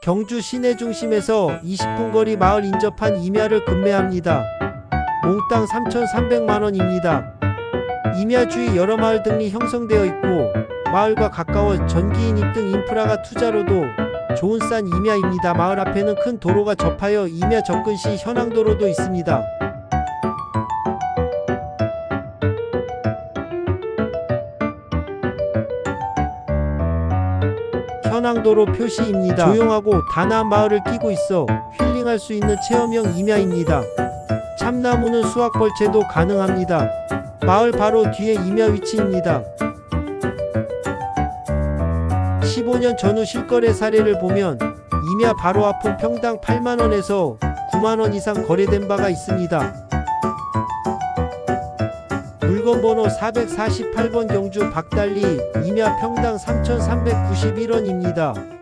경주 시내 중심에서 20분 거리 마을 인접한 임야를 급매합니다. 몽땅 3,300만원입니다. 임야 주위 여러 마을 등이 형성되어 있고 마을과 가까워 전기 인 입 등 인프라가 투자로도 좋은 싼 임야입니다. 마을 앞에는 큰 도로가 접하여 임야 접근 시 현황도로도 있습니다. 현황도로 표시입니다. 조용하고 단아한 마을을 끼고 있어 힐링할 수 있는 체험형 임야입니다. 참나무는 수확 벌채도 가능합니다. 마을 바로 뒤에 임야 위치입니다. 15년 전후 실거래 사례를 보면 임야 바로 앞은 평당 8만원에서 9만원 이상 거래된 바가 있습니다. 물건 번호 448번 경주 박달리 임야 평당 3,391원입니다.